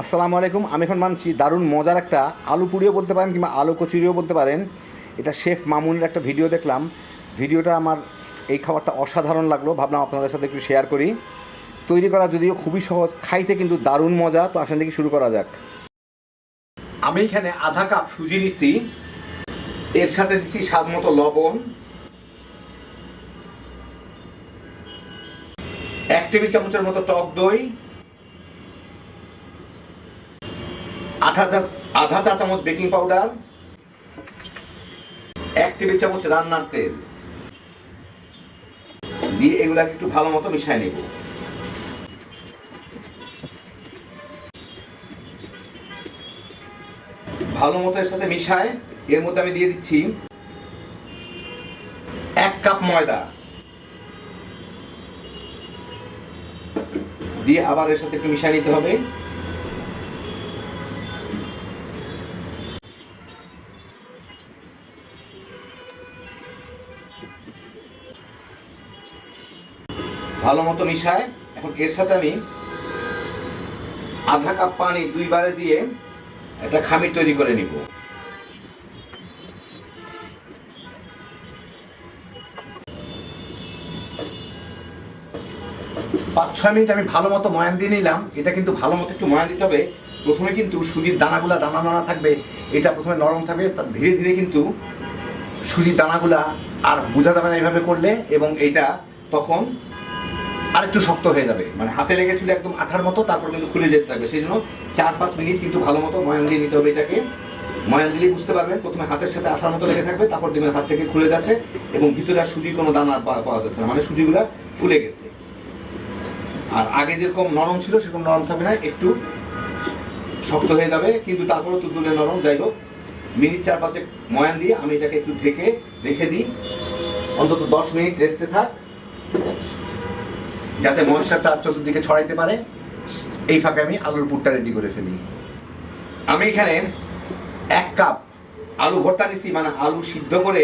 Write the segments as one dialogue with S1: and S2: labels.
S1: আসসালামু আলাইকুম, আমি এখন মানছি দারুণ মজার একটা আলু পুড়িও বলতে পারেন কিংবা আলু কচুরিও বলতে পারেন। এটা শেফ মামুনের একটা ভিডিও দেখলাম। ভিডিওটা আমার এই খাবারটা অসাধারণ লাগল, ভাবলাম আপনাদের সাথে একটু শেয়ার করি। তৈরি করা যদিও খুবই সহজ, খাইতে কিন্তু দারুণ মজা, তো আসেন দেখি শুরু করা যাক। আমি এখানে আধা কাপ সুজি নিচ্ছি এর সাথে দিচ্ছি স্বাদ মতো লবণ। এক টেবিল চামচের মতো টক দই। আধা চা আধা চা চামচ বেকিং পাউডার, এক টেবিল চামচ রান্নার তেল। দিয়ে এগুলাকে একটু ভালো মতো মিশিয়ে নেব। ভালো মতো এর সাথে মিশায়, এর মধ্যে আমি দিয়ে দিচ্ছি এক কাপ ময়দা। দিয়ে আবার এর সাথে একটু মিশিয়ে নিতে হবে। ভালো মতো মিশায়। এখন এর সাথে আমি আধা কাপ পানি দুইবারে দিয়ে একটা খামির তৈরি করে নিব। পাঁচ ছয় মিনিট আমি ভালো মতো ময়ান দিয়ে নিলাম। এটা কিন্তু ভালো মতো একটু ময়ান দিতে হবে। প্রথমে কিন্তু সুজির দানাগুলা দানা দানা থাকবে। এটা প্রথমে নরম থাকবে। ধীরে ধীরে কিন্তু সুজির দানাগুলা আর বোঝা যাবে না এইভাবে করলে, এবং এইটা তখন আরেকটু শক্ত হয়ে যাবে। মানে হাতে লেগেছিল একদম আঠার মতো, তারপর কিন্তু খুলে যেতে থাকবে। সেই জন্য চার, পাঁচ মিনিট কিন্তু ভালো মতো ময়ান দিয়ে নিতে হবে এটাকে। ময়ান দিলেই বুঝতে পারবেন, প্রথমে হাতের সাথে আঠার মতো লেগে থাকবে, তারপর ডিমের হাত থেকে খুলে যাচ্ছে, এবং ভিতরে আর সুজির কোনো দানা পাওয়া পাওয়া যাচ্ছে না মানে সুজিগুলো ফুলে গেছে। আর আগে যেরকম নরম ছিল, সেরকম নরম থাকবে না, একটু শক্ত হয়ে যাবে, কিন্তু তারপরে তুলতুলে নরম, যাই হোক। মিনিট চার পাঁচে ময়ান দিয়ে আমি এটাকে একটু ঢেকে রেখে দিই। অন্তত দশ মিনিট রেস্টে থাক, যাতে ময়েশ্চারটা চতুর্দিকে ছড়াইতে পারে। এই ফাঁকে আমি আলুর পুরটা রেডি করে ফেলি। আমি এখানে এক কাপ আলু ভর্তা নিছি মানে আলু সিদ্ধ করে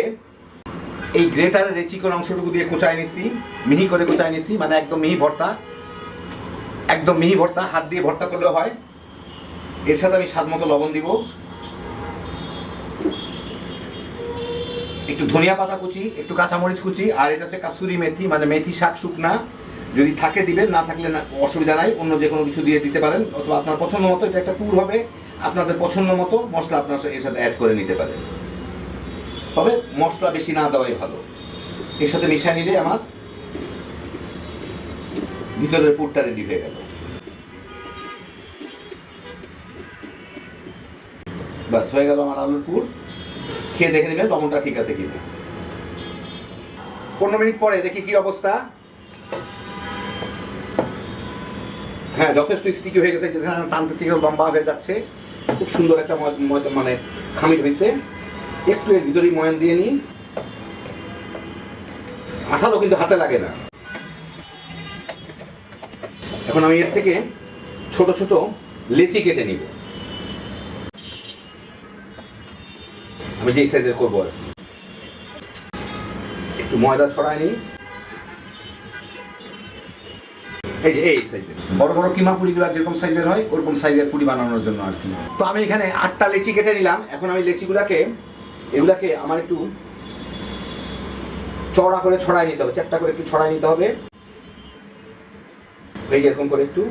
S1: এই গ্রেটারের এই অংশটুকু দিয়ে কোচায় নিছি, মিহি করে কোচায় নিছি মানে একদম মিহি ভর্তা। একদম মিহি ভর্তা, হাত দিয়ে ভর্তা করলেও হয়। এর সাথে আমি স্বাদ মতো লবণ দিব। একটু ধনিয়া পাতা কুচি, একটু কাঁচামরিচ কুচি, আর এটা হচ্ছে কাসুরি মেথি মানে মেথি শাক শুকনা। যদি থাকে দিবেন, না থাকলে না, অসুবিধা নাই, অন্য যে কোনো কিছু দিয়ে দিতে পারেন, অথবা আপনার পছন্দ মতো, এটা একটা পুর হবে, আপনাদের পছন্দ মতো মশলা আপনার এর সাথে অ্যাড করে নিতে পারেন। তবে মশলা বেশি না দেওয়াই ভালো। এর সাথে মিশিয়ে নিলে আমার ভিতরের পুরটা রেডি হয়ে গেল। বাস হয়ে গেল আমার আলুর পুর। খেয়ে দেখে নেবেন লবণটা ঠিক আছে কিনা পনেরো মিনিট পরে দেখি কি অবস্থা। হ্যাঁ যথেষ্ট স্টিকি হয়ে গেছে টানতেছি লম্বা হয়ে যাচ্ছে। খুব সুন্দর একটা মানে খামির হয়েছে। একটু এর ভিতরেই ময়ান দিয়ে নিই। আঠালো কিন্তু হাতে লাগে না। এখন আমি এর থেকে ছোট ছোট লেচি কেটে নিব। আমি যেই সাইজের করব আর কি। একটু ময়দা ছড়ায় নিই। এই যে, এই সাইজের। বড় বড় কিমা পুরিগুলো যেরকম সাইজের হয়, ওরকম সাইজের পুরি বানানোর জন্য আর কি। তো আমি এখানে আটটা লেচি কেটে নিলাম। এখন আমি লেচিগুলাকে, এগুলাকে আমার একটু চড়া করে ছড়াই নিতে হবে। চারটা করে একটু ছড়াই নিতে হবে। এই যে এরকম করে একটু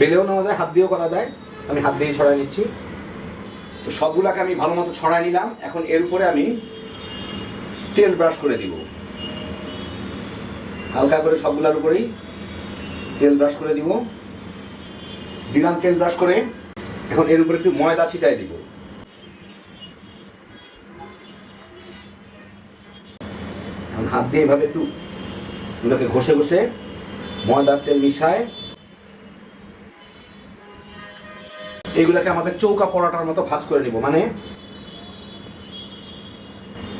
S1: বেলেও নেওয়া যায়, হাত দিয়েও করা যায়। আমি হাত দিয়ে ছড়াই নিচ্ছি। তো সবগুলাকে আমি ভালো মতো ছড়াই নিলাম। এখন এর উপরে আমি তেল ব্রাশ করে দিব। হালকা করে সবগুলার উপরেই তেল ব্রাশ করে দিব। দিলাম তেল ব্রাশ করে। এখন এর উপরে একটু ময়দা ছিটাই দিব। হাত দিয়ে এভাবে একটু এগুলোকে ঘষে ঘষে ময়দার তেল মিশায় এগুলোকে আমাদের চৌকা পরোটার মতো ভাজ করে নিব। মানে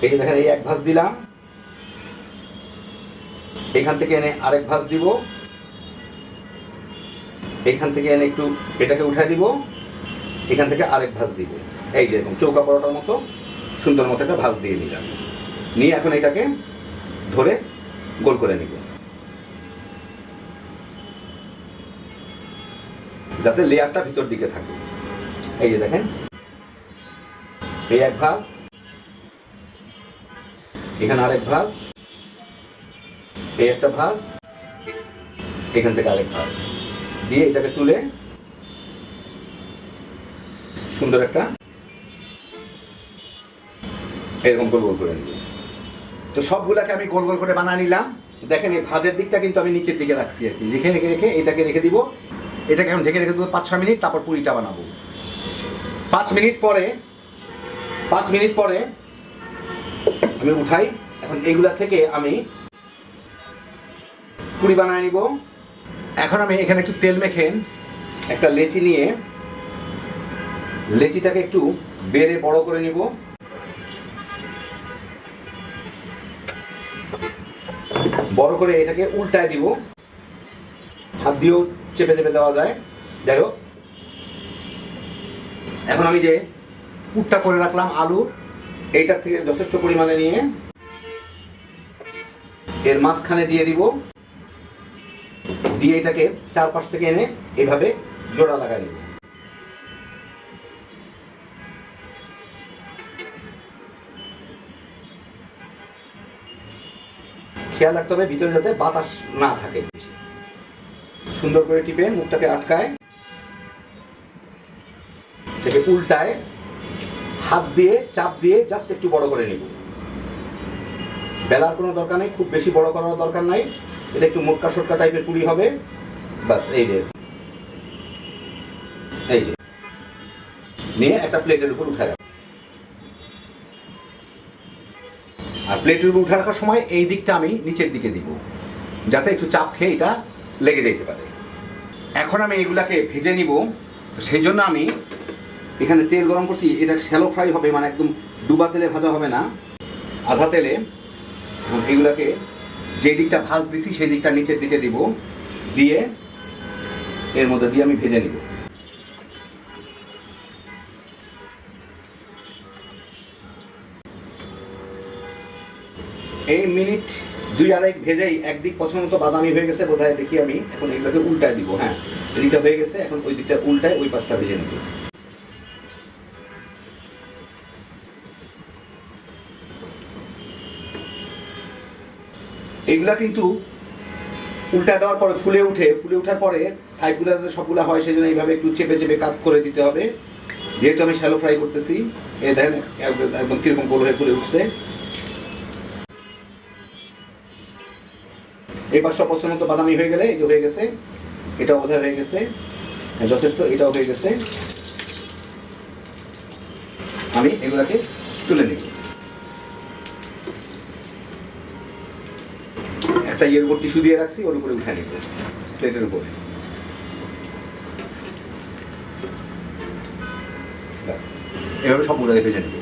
S1: এই যে দেখেন, এই এক ভাজ দিলাম। এখান থেকে এনে আরেক ভাজ দিব। এখান থেকে এনে একটু এটাকে উঠাই দিব। এখান থেকে আরেক ভাজ দিব। এই যে এরকম চৌকা পরোটার মতো সুন্দর মতো একটা ভাজ দিয়ে নিলাম। নিয়ে এখন এটাকে ধরে গোল করে নিব। যাতে লেয়ারটা ভিতর দিকে থাকে। এই যে দেখেন। এই এক ভাগ এখানে আরেক ভাঁজ। এই একটা ভাঁজ। এখান থেকে আরেক ভাঁজ। দিয়ে এটাকে তুলে সুন্দর একটা এরকম গোল গোল করে নিব। তো সবগুলাকে আমি গোল গোল করে বানিয়ে নিলাম। দেখেন এই ভাজের দিকটা কিন্তু আমি নিচের দিকে রাখছি আর কি। রেখে রেখে রেখে এটাকে রেখে দিব। এটাকে এখন ঢেকে রেখে দেবো পাঁচ ছ মিনিট, তারপর পুরিটা বানাবো। পাঁচ মিনিট পরে, পাঁচ মিনিট পরে আমি উঠাই। এখন এইগুলা থেকে আমি পুরি বানায় নিব। এখন আমি এখানে একটু তেল মেখে একটা লেচি নিয়ে লেচিটাকে একটু বেড়ে বড় করে নিব। বড় করে এটাকে উল্টায় দিব। হাত দিয়েও চেপে চেপে দেওয়া যায়। যাই হোক এখন আমি যে পুরটা করে রাখলাম আলু এইটার থেকে যথেষ্ট পরিমাণে নিয়ে এর মাঝখানে দিয়ে দিব। দিয়ে এটাকে চারপাশ থেকে এনে এভাবে জোড়া লাগাই দিব। খেয়াল রাখতে হবে ভিতরে যাতে বাতাস না থাকে। সুন্দর করে টিপে মুখটাকে আটকায়। থেকে উল্টায় হাত দিয়ে, চাপ দিয়ে জাস্ট একটু বড় করে নিব। বেলার কোনো দরকার নেই, খুব বেশি বড় করার দরকার নাই। এটা একটু মোটকা সোটকা টাইপের পুরি হবে। বাস, এই যে। এই যে। নিয়ে একটা প্লেটের উপর উঠায় রাখো। আর প্লেটের উপর উঠে রাখার সময় এই দিকটা আমি নিচের দিকে দিব, যাতে একটু চাপ খেয়ে এটা লেগে যেতে পারে। এখন আমি এগুলাকে ভেজে নিব, তো সেই জন্য আমি এখানে তেল গরম করছি, এটা শ্যালো ফ্রাই হবে মানে একদম ডুবা তেলে ভাজা হবে না। আধা তেলে এগুলাকে যে দিকটা ভাজ দিছি, সেই দিকটা নিচের দিকে দিব, দিয়ে এর মধ্যে দিয়ে আমি ভেজে নিব। এই মিনিট দুই আড়াই ভেজেই একদিক পছন্দ মতো বাদামি হয়ে গেছে বোধহয়, দেখি আমি। এখন এগুলোকে উল্টায় দিব হ্যাঁ। এদিকটা হয়ে গেছে, এখন ওই দিকটা উল্টায় ওই পাশটা ভেজে নিব। এগুলা কিন্তু উল্টা দেওয়ার পরে ফুলে উঠে, ফুলে ওঠার পরে সাইডগুলো যাতে সবগুলো হয়, সেজন্য এইভাবে একটু চেপে চেপে কাট করে দিতে হবে। যেহেতু আমি শ্যালো ফ্রাই করতেছি, এ দেখেন একদম- কীরকম গোল হয়ে ফুলে উঠছে। এবার সব পছন্দ মতো বাদামি হয়ে গেলে, এই যে হয়ে গেছে, এটাও বোধহয় হয়ে গেছে। যথেষ্ট, এটাও হয়ে গেছে। আমি এগুলাকে তুলে নিব। একটা ইয়ের উপর টিস্যু দিয়ে রাখছি, ওর উপরে উঠে নিব প্লেটের উপরে। এভাবে সবগুলোকে ভেজে নেব।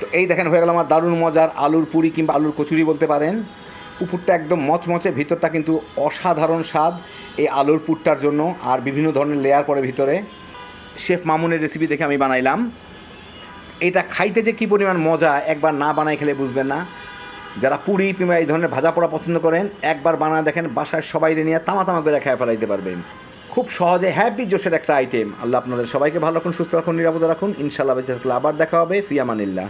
S1: তো এই দেখেন, হয়ে গেল আমার দারুণ মজার আলুর পুরি কিংবা আলুর কচুরি বলতে পারেন। উপরটা একদম মচমচে, ভিতরটা কিন্তু অসাধারণ স্বাদ এই আলুর পুরটার জন্য আর বিভিন্ন ধরনের লেয়ার পড়ে ভিতরে। শেফ মামুনের রেসিপি দেখে আমি বানাইলাম। এটা খাইতে যে কী পরিমাণ মজা, একবার না বানাই খেলে বুঝবেন না। যারা পুরি কিংবা এই ধরনের ভাজা পোড়া পছন্দ করেন, একবার বানা দেখেন, বাসায় সবাই নিয়ে তামা তামা করে খেয়ে ফেলাইতে পারবেন। খুব সহজে হ্যাপি জোশের একটা আইটেম আল্লাহ আপনাদের সবাইকে ভালো রাখুন, সুস্থ রাখুন, নিরাপদ রাখুন। ইনশাল্লাহ বেঁচে থাকলে আবার দেখা হবে। ফিয়ামানিল্লাহ।